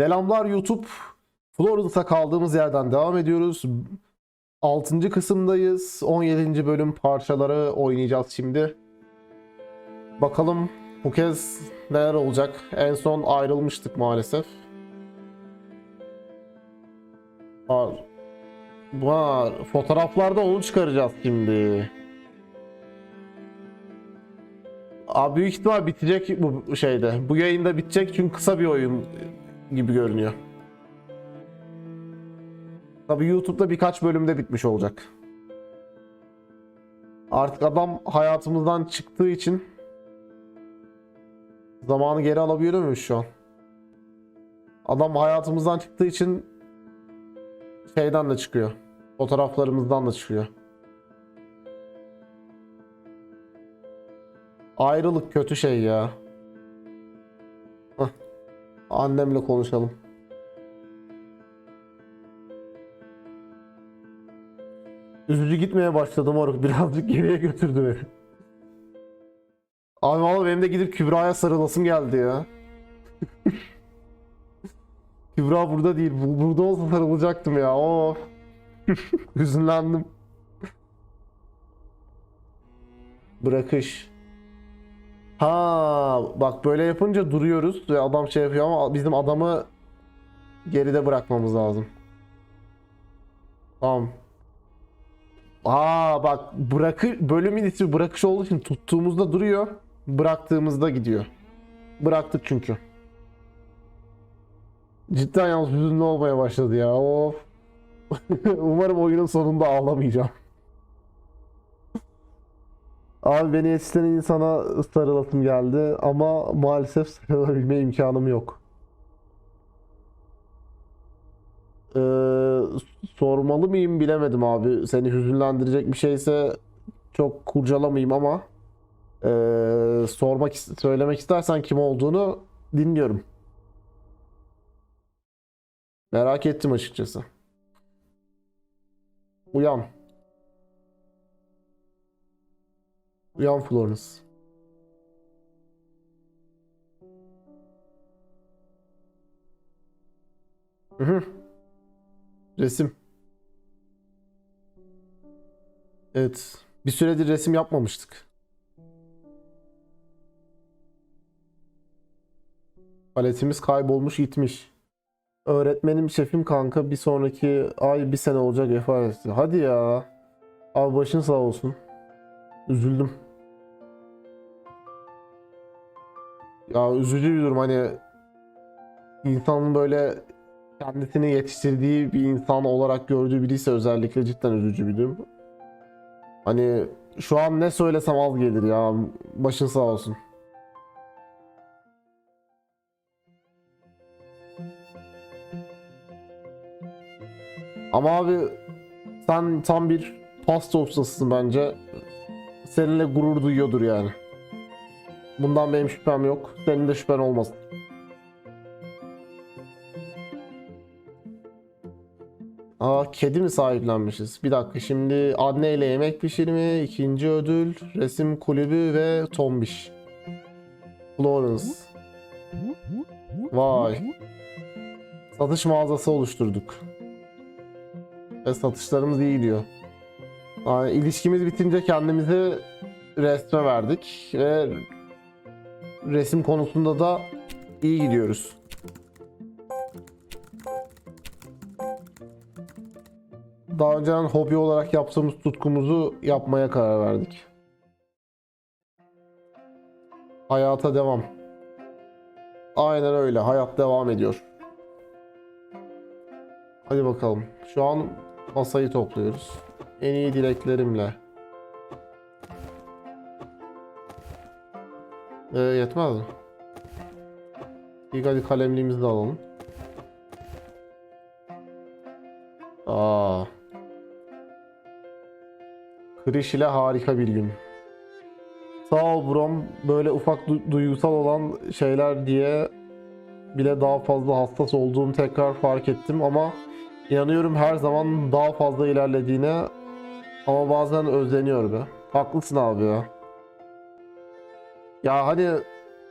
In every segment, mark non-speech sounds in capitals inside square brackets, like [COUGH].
Selamlar YouTube. Florida'da kaldığımız yerden devam ediyoruz. 6. kısımdayız. 17. bölüm parçaları oynayacağız şimdi. Bakalım bu kez neler olacak. En son ayrılmıştık maalesef. Var. Var. Fotoğraflarda onu çıkaracağız şimdi. Abi büyük ihtimal bitecek bu şeyde. Bu yayında bitecek çünkü kısa bir oyun gibi görünüyor. Tabi YouTube'da birkaç bölümde bitmiş olacak. Artık adam hayatımızdan çıktığı için zamanı geri alabiliyor muyuz şu an? Adam hayatımızdan çıktığı için şeyden de çıkıyor. Fotoğraflarımızdan da çıkıyor. Ayrılık kötü şey ya. Annemle konuşalım. Üzücü gitmeye başladım orada. [LAUGHS] Birazcık geriye götürdü beni. Abi valla benim de gidip Kübra'ya sarılasım geldi ya. [LAUGHS] Kübra burada değil. Bu- Burada olsa sarılacaktım ya. Of. [LAUGHS] Hüzünlendim. Bırakış. Ha, bak böyle yapınca duruyoruz ve adam şey yapıyor ama bizim adamı geride bırakmamız lazım. Tamam. Aa bak bırakı bölümün ismi bırakış olduğu için tuttuğumuzda duruyor, bıraktığımızda gidiyor. Bıraktık çünkü. Cidden yalnız hüzünlü olmaya başladı ya. Of. [LAUGHS] Umarım oyunun sonunda ağlamayacağım. Abi beni yetiştiren insana sarılasım geldi ama maalesef sarılabilme imkanım yok. Ee, sormalı mıyım bilemedim abi. Seni hüzünlendirecek bir şeyse çok kurcalamayayım ama ee, sormak söylemek istersen kim olduğunu dinliyorum. Merak ettim açıkçası. Uyan. Uyan Florence. Hı hı. Resim. Evet. Bir süredir resim yapmamıştık. Paletimiz kaybolmuş gitmiş. Öğretmenim şefim kanka bir sonraki ay bir sene olacak vefat etti. Hadi ya. Abi başın sağ olsun. Üzüldüm. Ya üzücü bir durum hani insanın böyle kendisini yetiştirdiği bir insan olarak gördüğü biriyse özellikle cidden üzücü bir durum. Hani şu an ne söylesem az gelir ya. Başın sağ olsun. Ama abi sen tam bir pasta ustasısın bence. Seninle gurur duyuyordur yani. Bundan benim şüphem yok. Senin de şüphen olmasın. Aa kedi mi sahiplenmişiz? Bir dakika şimdi anneyle yemek pişirme, ikinci ödül, resim kulübü ve tombiş. Florence. Vay. Satış mağazası oluşturduk. Ve satışlarımız iyi gidiyor. Yani ilişkimiz bitince kendimizi resme verdik ve resim konusunda da iyi gidiyoruz. Daha önceden hobi olarak yaptığımız tutkumuzu yapmaya karar verdik. Hayata devam. Aynen öyle. Hayat devam ediyor. Hadi bakalım. Şu an masayı topluyoruz. En iyi dileklerimle. Ee, yetmez mi? İlk hadi kalemliğimizi de alalım. Aa. Kriş ile harika bir gün. Sağ ol Brom. Böyle ufak du- duygusal olan şeyler diye bile daha fazla hassas olduğumu tekrar fark ettim ama inanıyorum her zaman daha fazla ilerlediğine ama bazen özleniyor be. Haklısın abi ya. Ya hani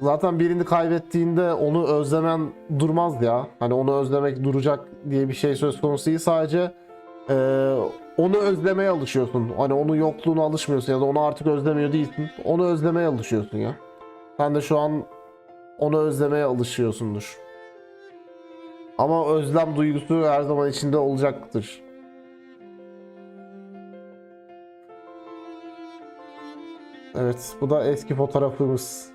Zaten birini kaybettiğinde onu özlemen durmaz ya. Hani onu özlemek duracak diye bir şey söz konusu değil. Sadece e, onu özlemeye alışıyorsun. Hani onun yokluğuna alışmıyorsun ya da onu artık özlemiyor değilsin. Onu özlemeye alışıyorsun ya. Sen de şu an onu özlemeye alışıyorsundur. Ama özlem duygusu her zaman içinde olacaktır. Evet, bu da eski fotoğrafımız.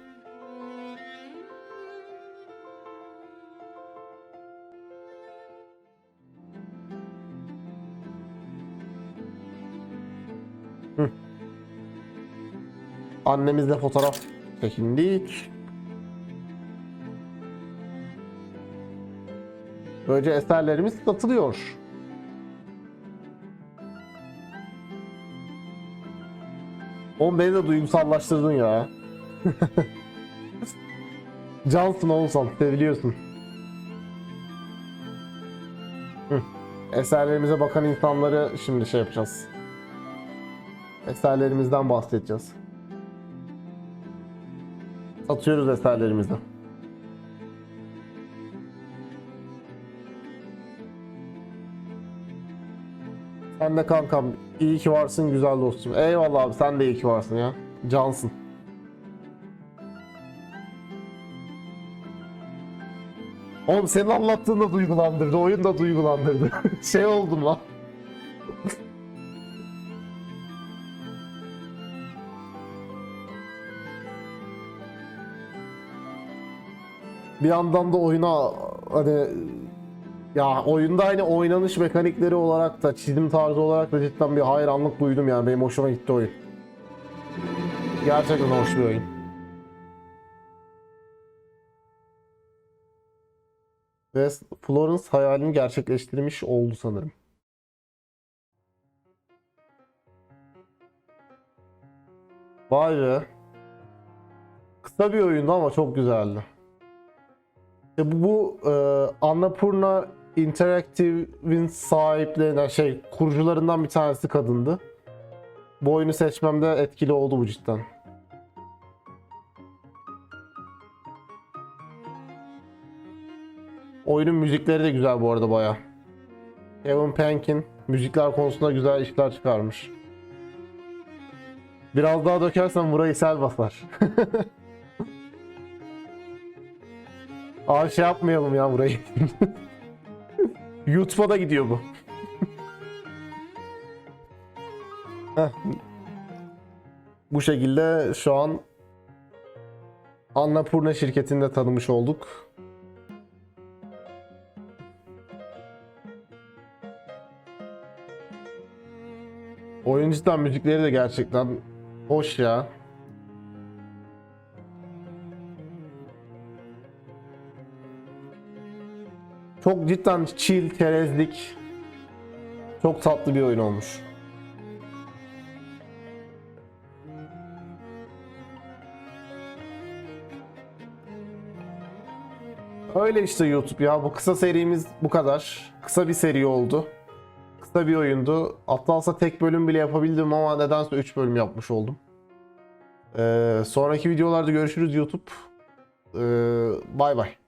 Hı. Annemizle fotoğraf çekindik. Böylece eserlerimiz satılıyor. Oğlum beni de duygusallaştırdın ya. [LAUGHS] Cansın oğlum sen, seviliyorsun. Eserlerimize bakan insanları şimdi şey yapacağız. Eserlerimizden bahsedeceğiz. Satıyoruz eserlerimizi. Sen de kankam iyi ki varsın güzel dostum. Eyvallah abi sen de iyi ki varsın ya. Cansın. Oğlum senin anlattığın da duygulandırdı. Oyun da duygulandırdı. [LAUGHS] şey oldum lan. bir yandan da oyuna hani ya oyunda hani oynanış mekanikleri olarak da çizim tarzı olarak da cidden bir hayranlık duydum yani benim hoşuma gitti oyun. Gerçekten hoş bir oyun. Ve Florence hayalini gerçekleştirmiş oldu sanırım. Vay be. Kısa bir oyundu ama çok güzeldi. İşte bu, bu e, Annapurna Interactive'in sahiplerinden şey kurucularından bir tanesi kadındı. Bu oyunu seçmemde etkili oldu bu cidden. Oyunun müzikleri de güzel bu arada baya. Kevin Penkin müzikler konusunda güzel işler çıkarmış. Biraz daha dökersen burayı sel basar. [LAUGHS] Aa şey yapmayalım ya burayı. [LAUGHS] YouTube'a da gidiyor bu. Bu şekilde şu an Annapurna şirketini de tanımış olduk. Oyun cidden müzikleri de gerçekten hoş ya. Çok cidden chill, çerezlik. Çok tatlı bir oyun olmuş. Öyle işte YouTube ya. Bu kısa serimiz bu kadar. Kısa bir seri oldu. Kısa bir oyundu. Hatta tek bölüm bile yapabildim ama nedense 3 bölüm yapmış oldum. Ee, sonraki videolarda görüşürüz YouTube. Ee, bay bay.